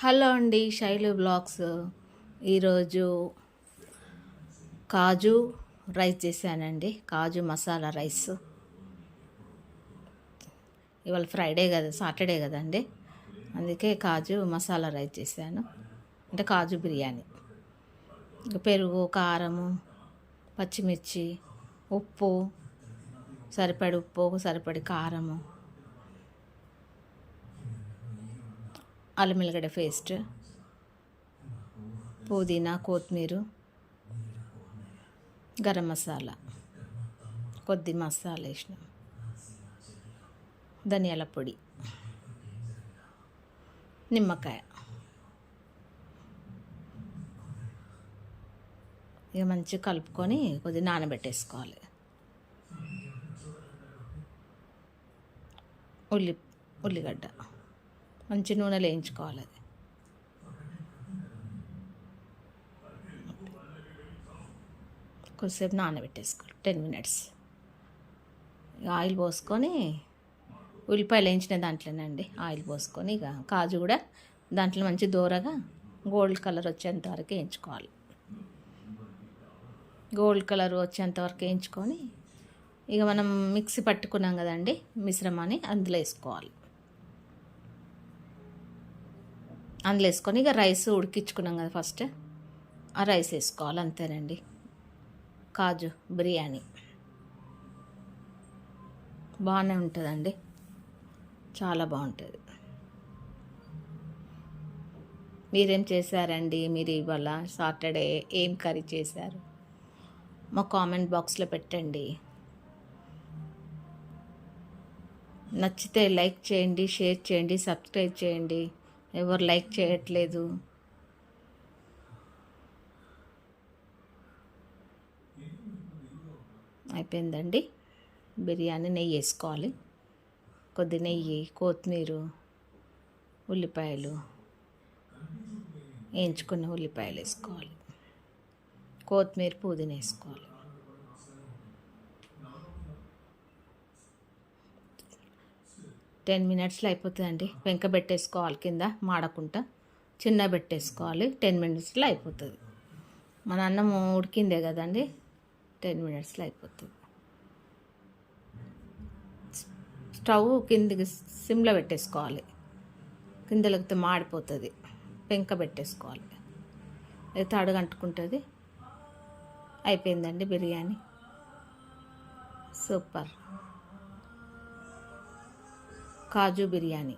Hello అండి Shailu blogs. ఈరోజు కాజు rice చేశానండి. కాజు మసాలా రైస్. ఇవాళ ఫ్రైడే కదా సాటర్డే కదండి. అందుకే కాజు మసాలా రైస్ చేశాను. అంటే కాజు బిర్యానీ. పెరుగు కారము పచ్చిమిర్చి ఉప్పు సరిపడి ఉప్పు సరిపడి కారము. అల్లం ఎల్లిగడ్డ పేస్ట్ పుదీనా కొత్తిమీర గరం మసాలా కొద్ది మసాలా వేసినాం. ధనియాల పొడి నిమ్మకాయ. ఇక మంచిగా కలుపుకొని కొద్దిగా నానబెట్టేసుకోవాలి. ఉల్లి ఉల్లిగడ్డ మంచి నూనెలో వేయించుకోవాలి అది. కొద్దిసేపు నానబెట్టేసుకోవాలి. Ten minutes. ఆయిల్ పోసుకొని ఉల్లిపాయలు వేయించిన దాంట్లోనండి ఆయిల్ పోసుకొని ఇక కాజు కూడా దాంట్లో మంచి దూరగా గోల్డ్ కలర్ వచ్చేంత వరకు వేయించుకోవాలి. గోల్డ్ కలర్ వచ్చేంత వరకు వేయించుకొని ఇక మనం మిక్సీ పట్టుకున్నాం కదండి మిశ్రమాన్ని అందులో వేసుకోవాలి. అందులో వేసుకొని ఇక రైస్ ఉడికించుకున్నాం కదా ఫస్ట్. ఆ రైస్ వేసుకోవాలి అంతేనండి. కాజు బిర్యానీ. బాగానే ఉంటుందండి. చాలా బాగుంటుంది. మీరేం చేశారండి? మీరు ఇవాళ సాటర్డే ఏం కర్రీ చేశారు? మా కామెంట్ బాక్స్లో పెట్టండి. నచ్చితే లైక్ చేయండి షేర్ చేయండి సబ్స్క్రైబ్ చేయండి. ఎవరు లైక్ చేయట్లేదు. అయిపోయిందండి. బిర్యానీ నెయ్యి వేసుకోవాలి. కొద్ది నెయ్యి కొత్తిమీర ఉల్లిపాయలు వేయించుకున్న ఉల్లిపాయలు వేసుకోవాలి. కొత్తిమీర పుదీనా వేసుకోవాలి. టెన్ మినిట్స్లో అయిపోతుందండి. వెంక పెట్టేసుకోవాలి కింద మాడకుండా చిన్న పెట్టేసుకోవాలి. టెన్ మినిట్స్లో అయిపోతుంది. మన అన్నం ఉడికిందే కదండి. టెన్ మినిట్స్లో అయిపోతుంది. స్టవ్ కిందికి సిమ్లో పెట్టేసుకోవాలి. కింద లేకపోతే మాడిపోతుంది. పెంక పెట్టేసుకోవాలి. అయితే అడుగంటుకుంటుంది అయిపోయిందండి బిర్యానీ. సూపర్. కాజు బిర్యానీ.